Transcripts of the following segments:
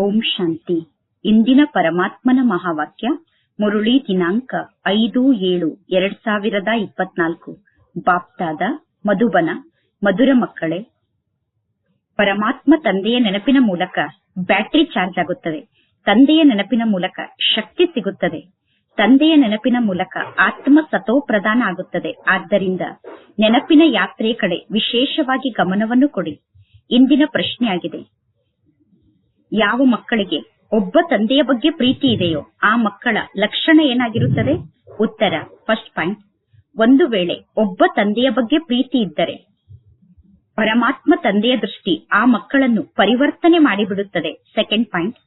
ಓಂ ಶಾಂತಿ. ಇಂದಿನ ಪರಮಾತ್ಮನ ಮಹಾವಾಕ್ಯ, ಮುರುಳಿ ದಿನಾಂಕ ಐದು ಏಳು ಎರಡ್ ಸಾವಿರದ ಇಪ್ಪತ್ನಾಲ್ಕು. ಬಾಪ್ತಾದ, ಮಧುಬನ, ಮಧುರ ಮಕ್ಕಳೇ, ಪರಮಾತ್ಮ ತಂದೆಯ ನೆನಪಿನ ಮೂಲಕ ಬ್ಯಾಟರಿ ಚಾರ್ಜ್ ಆಗುತ್ತದೆ. ತಂದೆಯ ನೆನಪಿನ ಮೂಲಕ ಶಕ್ತಿ ಸಿಗುತ್ತದೆ. ತಂದೆಯ ನೆನಪಿನ ಮೂಲಕ ಆತ್ಮ ಸತೋ ಪ್ರದಾನ ಆಗುತ್ತದೆ. ಆದ್ದರಿಂದ ನೆನಪಿನ ಯಾತ್ರೆ ಕಡೆ ವಿಶೇಷವಾಗಿ ಗಮನವನ್ನು ಕೊಡಿ. ಇಂದಿನ ಪ್ರಶ್ನೆಯಾಗಿದೆ. ಯಾವ ಮಕ್ಕಳಿಗೆ ಒಬ್ಬ ತಂದೆಯ ಬಗ್ಗೆ ಪ್ರೀತಿ ಇದೆಯೋ ಆ ಮಕ್ಕಳ ಲಕ್ಷಣ ಏನಾಗಿರುತ್ತದೆ? ಉತ್ತರ ಫಸ್ಟ್ ಪಾಯಿಂಟ್ ಒಂದು ವೇಳೆ ಒಬ್ಬ ತಂದೆಯ ಬಗ್ಗೆ ಪ್ರೀತಿ ಇದ್ದರೆ ಪರಮಾತ್ಮ ತಂದೆಯ ದೃಷ್ಟಿ ಆ ಮಕ್ಕಳನ್ನು ಪರಿವರ್ತನೆ ಮಾಡಿಬಿಡುತ್ತದೆ. ಸೆಕೆಂಡ್ ಪಾಯಿಂಟ್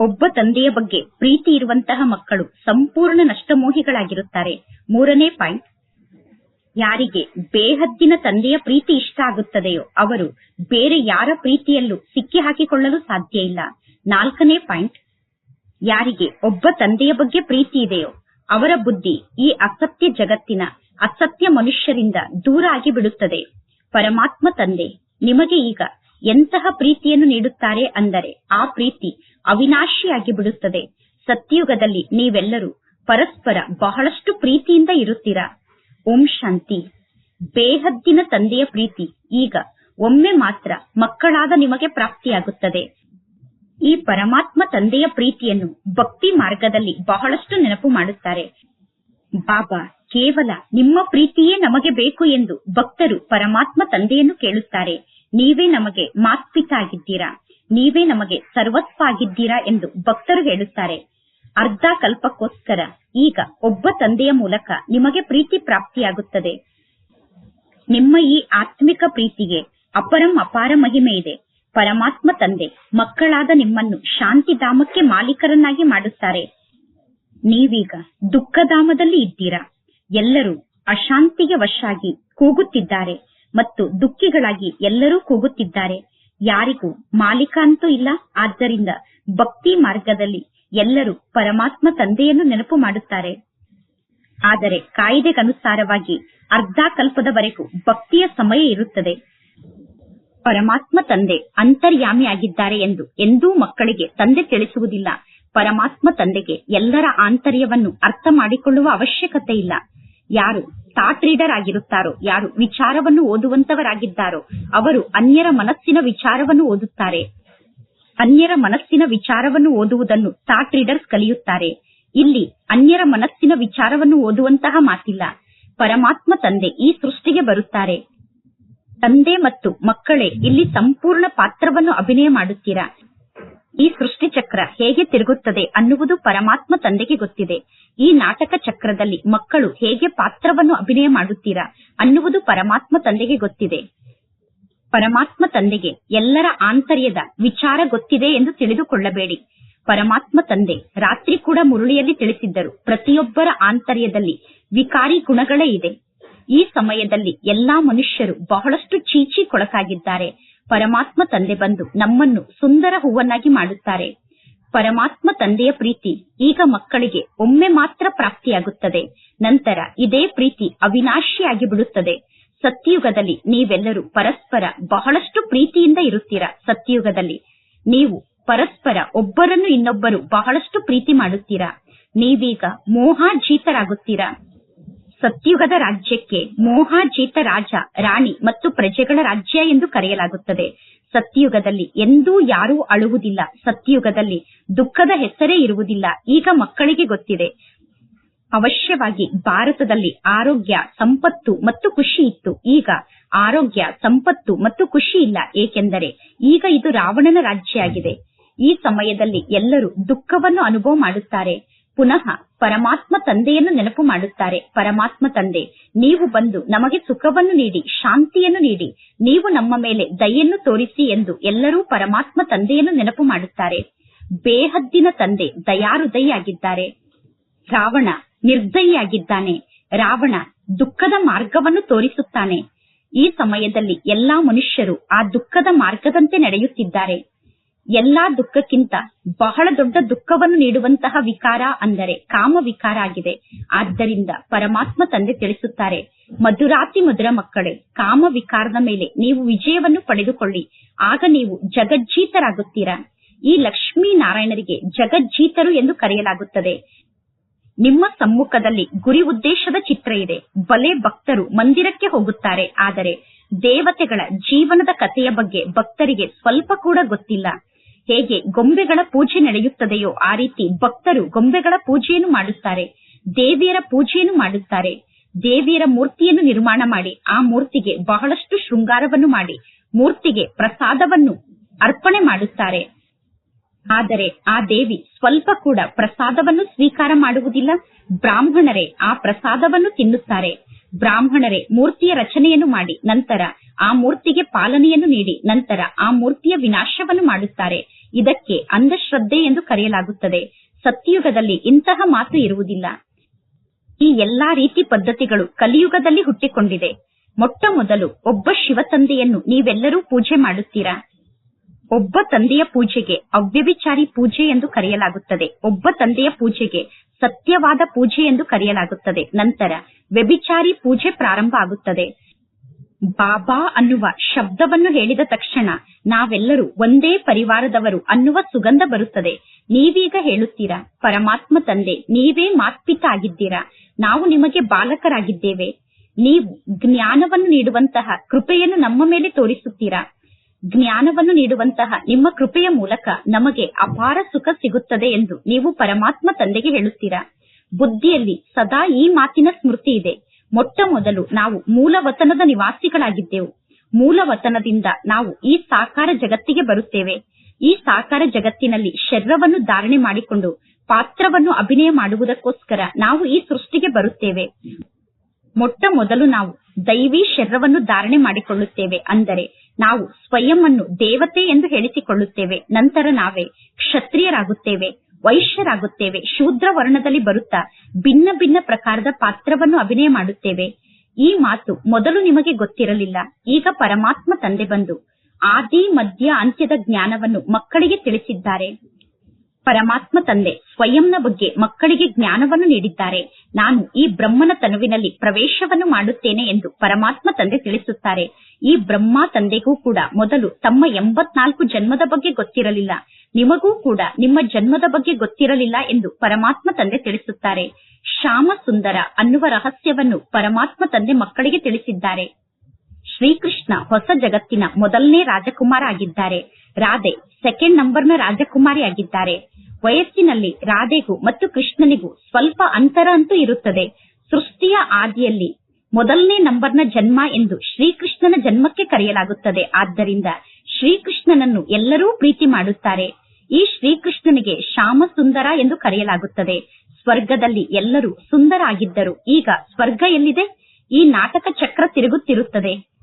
ಒಬ್ಬ ತಂದೆಯ ಬಗ್ಗೆ ಪ್ರೀತಿ ಇರುವಂತಹ ಮಕ್ಕಳು ಸಂಪೂರ್ಣ ನಷ್ಟಮೋಹಿಗಳಾಗಿರುತ್ತಾರೆ. ಮೂರನೇ ಪಾಯಿಂಟ್ ಯಾರಿಗೆ ಬೇಹದ್ದಿನ ತಂದೆಯ ಪ್ರೀತಿ ಇಷ್ಟ ಆಗುತ್ತದೆಯೋ ಅವರು ಬೇರೆ ಯಾರ ಪ್ರೀತಿಯಲ್ಲೂ ಸಿಕ್ಕಿ ಹಾಕಿಕೊಳ್ಳಲು ಸಾಧ್ಯ ಇಲ್ಲ. ನಾಲ್ಕನೇ ಪಾಯಿಂಟ್, ಯಾರಿಗೆ ಒಬ್ಬ ತಂದೆಯ ಬಗ್ಗೆ ಪ್ರೀತಿ ಇದೆಯೋ ಅವರ ಬುದ್ಧಿ ಈ ಅಸತ್ಯ ಜಗತ್ತಿನ ಅಸತ್ಯ ಮನುಷ್ಯರಿಂದ ದೂರ ಆಗಿ ಬಿಡುತ್ತದೆ. ಪರಮಾತ್ಮ ತಂದೆ, ನಿಮಗೆ ಈಗ ಎಂತಹ ಪ್ರೀತಿಯನ್ನು ನೀಡುತ್ತಾರೆ ಅಂದರೆ ಆ ಪ್ರೀತಿ ಅವಿನಾಶಿಯಾಗಿ ಬಿಡುತ್ತದೆ. ಸತ್ಯುಗದಲ್ಲಿ ನೀವೆಲ್ಲರೂ ಪರಸ್ಪರ ಬಹಳಷ್ಟು ಪ್ರೀತಿಯಿಂದ ಇರುತ್ತೀರಾ? ಓಂ ಶಾಂತಿ. ಬೇಹದ್ದಿನ ತಂದೆಯ ಪ್ರೀತಿ. ಈಗ ಒಮ್ಮೆ ಮಾತ್ರ ಮಕ್ಕಳಾದ ನಿಮಗೆ ಪ್ರಾಪ್ತಿಯಾಗುತ್ತದೆ. ಈ ಪರಮಾತ್ಮ ತಂದೆಯ ಪ್ರೀತಿಯನ್ನು ಭಕ್ತಿ ಮಾರ್ಗದಲ್ಲಿ ಬಹಳಷ್ಟು ನೆನಪು ಮಾಡುತ್ತಾರೆ. ಬಾಬಾ, ಕೇವಲ ನಿಮ್ಮ ಪ್ರೀತಿಯೇ ನಮಗೆ ಬೇಕು ಎಂದು ಭಕ್ತರು ಪರಮಾತ್ಮ ತಂದೆಯನ್ನು ಕೇಳುತ್ತಾರೆ. ನೀವೇ ನಮಗೆ ಮಾತ್ಪಿತ ಆಗಿದ್ದೀರಾ ನೀವೇ ನಮಗೆ ಸರ್ವಸ್ವ ಆಗಿದ್ದೀರಾ ಎಂದು ಭಕ್ತರು ಹೇಳುತ್ತಾರೆ. ಅರ್ಧ ಕಲ್ಪಕ್ಕೋಸ್ಕರ. ಈಗ ಒಬ್ಬ ತಂದೆಯ ಮೂಲಕ ನಿಮಗೆ ಪ್ರೀತಿ ಪ್ರಾಪ್ತಿಯಾಗುತ್ತದೆ. ನಿಮ್ಮ ಈ ಆತ್ಮಿಕ ಪ್ರೀತಿಗೆ ಅಪರಂ ಅಪಾರ ಮಹಿಮೆ ಇದೆ. ಪರಮಾತ್ಮ ತಂದೆ, ಮಕ್ಕಳಾದ ನಿಮ್ಮನ್ನು ಶಾಂತಿಧಾಮಕ್ಕೆ ಮಾಲೀಕರನ್ನಾಗಿ ಮಾಡುತ್ತಾರೆ. ನೀವೀಗ ದುಃಖಧಾಮದಲ್ಲಿ ಇದ್ದೀರಾ? ಎಲ್ಲರೂ ಅಶಾಂತಿಗೆ ವಶಾಗಿ ಕೂಗುತ್ತಿದ್ದಾರೆ ಮತ್ತು ದುಃಖಿಗಳಾಗಿ ಎಲ್ಲರೂ ಕೂಗುತ್ತಿದ್ದಾರೆ. ಯಾರಿಗೂ ಮಾಲೀಕ ಅಂತೂ ಇಲ್ಲ. ಆದ್ದರಿಂದ ಭಕ್ತಿ ಮಾರ್ಗದಲ್ಲಿ ಎಲ್ಲರೂ ಪರಮಾತ್ಮ ತಂದೆಯನ್ನು ನೆನಪು ಮಾಡುತ್ತಾರೆ. ಆದರೆ ಕಾಯಿದೆಗನುಸಾರವಾಗಿ ಅರ್ಧ ಕಲ್ಪದವರೆಗೂ ಭಕ್ತಿಯ ಸಮಯ ಇರುತ್ತದೆ. ಪರಮಾತ್ಮ ತಂದೆ ಅಂತರ್ಯಾಮಿಯಾಗಿದ್ದಾರೆ ಎಂದು ಎಂದೂ ಮಕ್ಕಳಿಗೆ ತಂದೆ ತಿಳಿಸುವುದಿಲ್ಲ. ಪರಮಾತ್ಮ ತಂದೆಗೆ ಎಲ್ಲರ ಆಂತರ್ಯವನ್ನು ಅರ್ಥ ಮಾಡಿಕೊಳ್ಳುವ ಅವಶ್ಯಕತೆ ಇಲ್ಲ. ಯಾರು ಥಾಟ್ ರೀಡರ್ ಆಗಿರುತ್ತಾರೋ, ಯಾರು ವಿಚಾರವನ್ನು ಓದುವಂತವರಾಗಿದ್ದಾರೋ, ಅವರು ಅನ್ಯರ ಮನಸ್ಸಿನ ವಿಚಾರವನ್ನು ಓದುತ್ತಾರೆ. ಅನ್ಯರ ಮನಸ್ಸಿನ ವಿಚಾರವನ್ನು ಓದುವುದನ್ನು ಥಾಟ್ ರೀಡರ್ಸ್ ಕಲಿಯುತ್ತಾರೆ. ಇಲ್ಲಿ ಅನ್ಯರ ಮನಸ್ಸಿನ ವಿಚಾರವನ್ನು ಓದುವಂತಹ ಮಾತಿಲ್ಲ. ಪರಮಾತ್ಮ ತಂದೆ ಈ ಸೃಷ್ಟಿಗೆ ಬರುತ್ತಾರೆ. ತಂದೆ ಮತ್ತು ಮಕ್ಕಳೇ ಇಲ್ಲಿ ಸಂಪೂರ್ಣ ಪಾತ್ರವನ್ನು ಅಭಿನಯ ಮಾಡುತ್ತೀರಾ? ಈ ಸೃಷ್ಟಿ ಚಕ್ರ ಹೇಗೆ ತಿರುಗುತ್ತದೆ ಅನ್ನುವುದು ಪರಮಾತ್ಮ ತಂದೆಗೆ ಗೊತ್ತಿದೆ. ಈ ನಾಟಕ ಚಕ್ರದಲ್ಲಿ ಮಕ್ಕಳು ಹೇಗೆ ಪಾತ್ರವನ್ನು ಅಭಿನಯ ಮಾಡುತ್ತೀರಾ ಅನ್ನುವುದು ಪರಮಾತ್ಮ ತಂದೆಗೆ ಗೊತ್ತಿದೆ. ಪರಮಾತ್ಮ ತಂದೆಗೆ ಎಲ್ಲರ ಆಂತರ್ಯದ ವಿಚಾರ ಗೊತ್ತಿದೆ ಎಂದು ತಿಳಿದುಕೊಳ್ಳಬೇಡಿ. ಪರಮಾತ್ಮ ತಂದೆ ರಾತ್ರಿ ಕೂಡ ಮುರುಳಿಯಲ್ಲಿ ತಿಳಿಸಿದ್ದರು. ಪ್ರತಿಯೊಬ್ಬರ ಆಂತರ್ಯದಲ್ಲಿ ವಿಕಾರಿ ಗುಣಗಳೇ ಇದೆ. ಈ ಸಮಯದಲ್ಲಿ ಎಲ್ಲಾ ಮನುಷ್ಯರು ಬಹಳಷ್ಟು ಚೀಚಿ ಕೊಳಕಾಗಿದ್ದಾರೆ. ಪರಮಾತ್ಮ ತಂದೆ ಬಂದು ನಮ್ಮನ್ನು ಸುಂದರ ಹೂವನ್ನಾಗಿ ಮಾಡುತ್ತಾರೆ. ಪರಮಾತ್ಮ ತಂದೆಯ ಪ್ರೀತಿ ಈಗ ಮಕ್ಕಳಿಗೆ ಒಮ್ಮೆ ಮಾತ್ರ ಪ್ರಾಪ್ತಿಯಾಗುತ್ತದೆ. ನಂತರ ಇದೇ ಪ್ರೀತಿ ಅವಿನಾಶಿಯಾಗಿ ಬಿಡುತ್ತದೆ. ಸತ್ಯಯುಗದಲ್ಲಿ ನೀವೆಲ್ಲರೂ ಪರಸ್ಪರ ಬಹಳಷ್ಟು ಪ್ರೀತಿಯಿಂದ ಇರುತ್ತೀರಾ? ಸತ್ಯಯುಗದಲ್ಲಿ ನೀವು ಪರಸ್ಪರ ಒಬ್ಬರನ್ನು ಇನ್ನೊಬ್ಬರು ಬಹಳಷ್ಟು ಪ್ರೀತಿ ಮಾಡುತ್ತೀರಾ? ನೀವೀಗ ಮೋಹಾಜೀತರಾಗುತ್ತೀರಾ? ಸತ್ಯುಗದ ರಾಜ್ಯಕ್ಕೆ ಮೋಹಾಜೀತ ರಾಜ, ರಾಣಿ ಮತ್ತು ಪ್ರಜೆಗಳ ರಾಜ್ಯ ಎಂದು ಕರೆಯಲಾಗುತ್ತದೆ. ಸತ್ಯಯುಗದಲ್ಲಿ ಎಂದೂ ಯಾರೂ ಅಳುವುದಿಲ್ಲ. ಸತ್ಯಯುಗದಲ್ಲಿ ದುಃಖದ ಹೆಸರೇ ಇರುವುದಿಲ್ಲ. ಈಗ ಮಕ್ಕಳಿಗೆ ಗೊತ್ತಿದೆ. ಅವಶ್ಯವಾಗಿ ಭಾರತದಲ್ಲಿ ಆರೋಗ್ಯ ಸಂಪತ್ತು ಮತ್ತು ಖುಷಿ ಇತ್ತು. ಈಗ ಆರೋಗ್ಯ ಸಂಪತ್ತು ಮತ್ತು ಖುಷಿ ಇಲ್ಲ. ಏಕೆಂದರೆ ಈಗ ಇದು ರಾವಣನ ರಾಜ್ಯ ಆಗಿದೆ ಈ ಸಮಯದಲ್ಲಿ ಎಲ್ಲರೂ ದುಃಖವನ್ನು ಅನುಭವ ಮಾಡುತ್ತಾರೆ. ಪುನಃ ಪರಮಾತ್ಮ ತಂದೆಯನ್ನು ನೆನಪು ಮಾಡುತ್ತಾರೆ. ಪರಮಾತ್ಮ ತಂದೆ, ನೀವು ಬಂದು ನಮಗೆ ಸುಖವನ್ನು ನೀಡಿ, ಶಾಂತಿಯನ್ನು ನೀಡಿ, ನೀವು ನಮ್ಮ ಮೇಲೆ ದಯೆಯನ್ನು ತೋರಿಸಿ ಎಂದು ಎಲ್ಲರೂ ಪರಮಾತ್ಮ ತಂದೆಯನ್ನು ನೆನಪು ಮಾಡುತ್ತಾರೆ. ಬೇಹದ್ದಿನ ತಂದೆ, ದಯಾರುದಯಿಯಾಗಿದ್ದಾರೆ. ರಾವಣ ನಿರ್ದಯಿಯಾಗಿದ್ದಾನೆ. ರಾವಣ ದುಃಖದ ಮಾರ್ಗವನ್ನು ತೋರಿಸುತ್ತಾನೆ. ಈ ಸಮಯದಲ್ಲಿ ಎಲ್ಲಾ ಮನುಷ್ಯರು ಆ ದುಃಖದ ಮಾರ್ಗದಂತೆ ನಡೆಯುತ್ತಿದ್ದಾರೆ. ಎಲ್ಲಾ ದುಃಖಕ್ಕಿಂತ ಬಹಳ ದೊಡ್ಡ ದುಃಖವನ್ನು ನೀಡುವಂತಹ ವಿಕಾರ ಅಂದರೆ ಕಾಮ ವಿಕಾರ ಆಗಿದೆ. ಆದ್ದರಿಂದ ಪರಮಾತ್ಮ ತಂದೆ ತಿಳಿಸುತ್ತಾರೆ, ಮಧುರಾತಿ ಮಧುರ ಮಕ್ಕಳೇ, ಕಾಮ ವಿಕಾರದ ಮೇಲೆ ನೀವು ವಿಜಯವನ್ನು ಪಡೆದುಕೊಳ್ಳಿ. ಆಗ ನೀವು ಜಗಜ್ಜೀತರಾಗುತ್ತೀರಾ? ಈ ಲಕ್ಷ್ಮೀ ನಾರಾಯಣರಿಗೆ ಜಗಜ್ಜೀತರು ಎಂದು ಕರೆಯಲಾಗುತ್ತದೆ. ನಿಮ್ಮ ಸಮ್ಮುಖದಲ್ಲಿ ಗುರಿ ಉದ್ದೇಶದ ಚಿತ್ರ ಇದೆ. ಬಲೆ ಭಕ್ತರು ಮಂದಿರಕ್ಕೆ ಹೋಗುತ್ತಾರೆ. ಆದರೆ ದೇವತೆಗಳ ಜೀವನದ ಕಥೆಯ ಬಗ್ಗೆ ಭಕ್ತರಿಗೆ ಸ್ವಲ್ಪ ಕೂಡ ಗೊತ್ತಿಲ್ಲ. ಹೇಗೆ ಗೊಂಬೆಗಳ ಪೂಜೆ ನಡೆಯುತ್ತದೆಯೋ ಆ ರೀತಿ ಭಕ್ತರು ಗೊಂಬೆಗಳ ಪೂಜೆಯನ್ನು ಮಾಡುತ್ತಾರೆ. ದೇವಿಯರ ಪೂಜೆಯನ್ನು ಮಾಡುತ್ತಾರೆ. ದೇವಿಯರ ಮೂರ್ತಿಯನ್ನು ನಿರ್ಮಾಣ ಮಾಡಿ, ಆ ಮೂರ್ತಿಗೆ ಬಹಳಷ್ಟು ಶೃಂಗಾರವನ್ನು ಮಾಡಿ, ಮೂರ್ತಿಗೆ ಪ್ರಸಾದವನ್ನು ಅರ್ಪಣೆ ಮಾಡುತ್ತಾರೆ. ಆದರೆ ಆ ದೇವಿ ಸ್ವಲ್ಪ ಕೂಡ ಪ್ರಸಾದವನ್ನು ಸ್ವೀಕಾರ ಮಾಡುವುದಿಲ್ಲ. ಬ್ರಾಹ್ಮಣರೇ, ಆ ಪ್ರಸಾದವನ್ನು ತಿನ್ನುತ್ತಾರೆ. ಬ್ರಾಹ್ಮಣರೇ, ಮೂರ್ತಿಯ ರಚನೆಯನ್ನು ಮಾಡಿ, ನಂತರ ಆ ಮೂರ್ತಿಗೆ ಪಾಲನೆಯನ್ನು ನೀಡಿ, ನಂತರ ಆ ಮೂರ್ತಿಯ ವಿನಾಶವನ್ನು ಮಾಡುತ್ತಾರೆ. ಇದಕ್ಕೆ ಅಂಧಶ್ರದ್ಧೆ ಎಂದು ಕರೆಯಲಾಗುತ್ತದೆ. ಸತ್ಯಯುಗದಲ್ಲಿ ಇಂತಹ ಮಾತು ಇರುವುದಿಲ್ಲ. ಈ ಎಲ್ಲಾ ರೀತಿ ಪದ್ಧತಿಗಳು ಕಲಿಯುಗದಲ್ಲಿ ಹುಟ್ಟಿಕೊಂಡಿದೆ. ಮೊಟ್ಟ ಮೊದಲು ಒಬ್ಬ ಶಿವತಂದೆಯನ್ನು ನೀವೆಲ್ಲರೂ ಪೂಜೆ ಮಾಡುತ್ತೀರಾ? ಒಬ್ಬ ತಂದೆಯ ಪೂಜೆಗೆ ಅವ್ಯಭಿಚಾರಿ ಪೂಜೆ ಎಂದು ಕರೆಯಲಾಗುತ್ತದೆ. ಒಬ್ಬ ತಂದೆಯ ಪೂಜೆಗೆ ಸತ್ಯವಾದ ಪೂಜೆ ಎಂದು ಕರೆಯಲಾಗುತ್ತದೆ. ನಂತರ ವ್ಯಭಿಚಾರಿ ಪೂಜೆ ಪ್ರಾರಂಭ ಆಗುತ್ತದೆ. ಬಾಬಾ ಅನ್ನುವ ಶಬ್ದವನ್ನು ಹೇಳಿದ ತಕ್ಷಣ ನಾವೆಲ್ಲರೂ ಒಂದೇ ಪರಿವಾರದವರು ಅನ್ನುವ ಸುಗಂಧ ಬರುತ್ತದೆ. ನೀವೀಗ ಹೇಳುತ್ತೀರಾ, ಪರಮಾತ್ಮ ತಂದೆ, ನೀವೇ ಮಾತ್ಪಿತ ಆಗಿದ್ದೀರಾ? ನಾವು ನಿಮಗೆ ಬಾಲಕರಾಗಿದ್ದೇವೆ. ನೀವು ಜ್ಞಾನವನ್ನು ನೀಡುವಂತಹ ಕೃಪೆಯನ್ನು ನಮ್ಮ ಮೇಲೆ ತೋರಿಸುತ್ತೀರಾ? ಜ್ಞಾನವನ್ನು ನೀಡುವಂತಹ ನಿಮ್ಮ ಕೃಪೆಯ ಮೂಲಕ ನಮಗೆ ಅಪಾರ ಸುಖ ಸಿಗುತ್ತದೆ ಎಂದು ನೀವು ಪರಮಾತ್ಮ ತಂದೆಗೆ ಹೇಳುತ್ತೀರಾ? ಬುದ್ಧಿಯಲ್ಲಿ ಸದಾ ಈ ಮಾತಿನ ಸ್ಮೃತಿ ಇದೆ. ಮೊಟ್ಟ ಮೊದಲು ನಾವು ಮೂಲವತನದ ನಿವಾಸಿಗಳಾಗಿದ್ದೆವು. ಮೂಲವತನದಿಂದ ನಾವು ಈ ಸಾಕಾರ ಜಗತ್ತಿಗೆ ಬರುತ್ತೇವೆ. ಈ ಸಾಕಾರ ಜಗತ್ತಿನಲ್ಲಿ ಶರೀರವನ್ನು ಧಾರಣೆ ಮಾಡಿಕೊಂಡು ಪಾತ್ರವನ್ನು ಅಭಿನಯ ಮಾಡುವುದಕ್ಕೋಸ್ಕರ ನಾವು ಈ ಸೃಷ್ಟಿಗೆ ಬರುತ್ತೇವೆ. ಮೊಟ್ಟ ಮೊದಲು ನಾವು ದೈವಿ ಶರೀರವನ್ನು ಧಾರಣೆ ಮಾಡಿಕೊಳ್ಳುತ್ತೇವೆ. ಅಂದರೆ ನಾವು ಸ್ವಯಂ ದೇವತೆ ಎಂದು ಹೇಳಿಸಿಕೊಳ್ಳುತ್ತೇವೆ. ನಂತರ ನಾವೇ ಕ್ಷತ್ರಿಯರಾಗುತ್ತೇವೆ, ವೈಶ್ಯರಾಗುತ್ತೇವೆ, ಶೂದ್ರ ವರ್ಣದಲ್ಲಿ ಬರುತ್ತಾ ಭಿನ್ನ ಭಿನ್ನ ಪ್ರಕಾರದ ಪಾತ್ರವನ್ನು ಅಭಿನಯ ಮಾಡುತ್ತೇವೆ. ಈ ಮಾತು ಮೊದಲು ನಿಮಗೆ ಗೊತ್ತಿರಲಿಲ್ಲ. ಈಗ ಪರಮಾತ್ಮ ತಂದೆ ಬಂದು ಆದಿ, ಮಧ್ಯ, ಅಂತ್ಯದ ಜ್ಞಾನವನ್ನು ಮಕ್ಕಳಿಗೆ ತಿಳಿಸಿದ್ದಾರೆ. ಪರಮಾತ್ಮ ತಂದೆ ಸ್ವಯಂನ ಬಗ್ಗೆ ಮಕ್ಕಳಿಗೆ ಜ್ಞಾನವನ್ನು ನೀಡಿದ್ದಾರೆ. ನಾನು ಈ ಬ್ರಹ್ಮನ ತನುವಿನಲ್ಲಿ ಪ್ರವೇಶವನ್ನು ಮಾಡುತ್ತೇನೆ ಎಂದು ಪರಮಾತ್ಮ ತಂದೆ ತಿಳಿಸುತ್ತಾರೆ. ಈ ಬ್ರಹ್ಮ ತಂದೆಗೂ ಕೂಡ ಮೊದಲು ತಮ್ಮ ಎಂಬತ್ನಾಲ್ಕು ಜನ್ಮದ ಬಗ್ಗೆ ಗೊತ್ತಿರಲಿಲ್ಲ. ನಿಮಗೂ ಕೂಡ ನಿಮ್ಮ ಜನ್ಮದ ಬಗ್ಗೆ ಗೊತ್ತಿರಲಿಲ್ಲ ಎಂದು ಪರಮಾತ್ಮ ತಂದೆ ತಿಳಿಸುತ್ತಾರೆ. ಶ್ಯಾಮ ಸುಂದರ ಅನ್ನುವ ರಹಸ್ಯವನ್ನು ಪರಮಾತ್ಮ ತಂದೆ ಮಕ್ಕಳಿಗೆ ತಿಳಿಸಿದ್ದಾರೆ. ಶ್ರೀಕೃಷ್ಣ ಹೊಸ ಜಗತ್ತಿನ ಮೊದಲನೇ ರಾಜಕುಮಾರ ಆಗಿದ್ದಾರೆ. ರಾಧೆ ಸೆಕೆಂಡ್ ನಂಬರ್ನ ರಾಜಕುಮಾರಿ ಆಗಿದ್ದಾರೆ. ವಯಸ್ಸಿನಲ್ಲಿ ರಾಧೆಗೂ ಮತ್ತು ಕೃಷ್ಣನಿಗೂ ಸ್ವಲ್ಪ ಅಂತರ ಅಂತೂ ಇರುತ್ತದೆ. ಸೃಷ್ಟಿಯ ಆದಿಯಲ್ಲಿ ಮೊದಲನೇ ನಂಬರ್ನ ಜನ್ಮ ಎಂದು ಶ್ರೀಕೃಷ್ಣನ ಜನ್ಮಕ್ಕೆ ಕರೆಯಲಾಗುತ್ತದೆ. ಆದ್ದರಿಂದ ಶ್ರೀಕೃಷ್ಣನನ್ನು ಎಲ್ಲರೂ ಪ್ರೀತಿ ಮಾಡುತ್ತಾರೆ. ಈ ಶ್ರೀಕೃಷ್ಣನಿಗೆ ಶ್ಯಾಮ ಸುಂದರ ಎಂದು ಕರೆಯಲಾಗುತ್ತದೆ. ಸ್ವರ್ಗದಲ್ಲಿ ಎಲ್ಲರೂ ಸುಂದರ ಆಗಿದ್ದರು. ಈಗ ಸ್ವರ್ಗ ಎಲ್ಲಿದೆ? ಈ ನಾಟಕ ಚಕ್ರ ತಿರುಗುತ್ತಿರುತ್ತದೆ.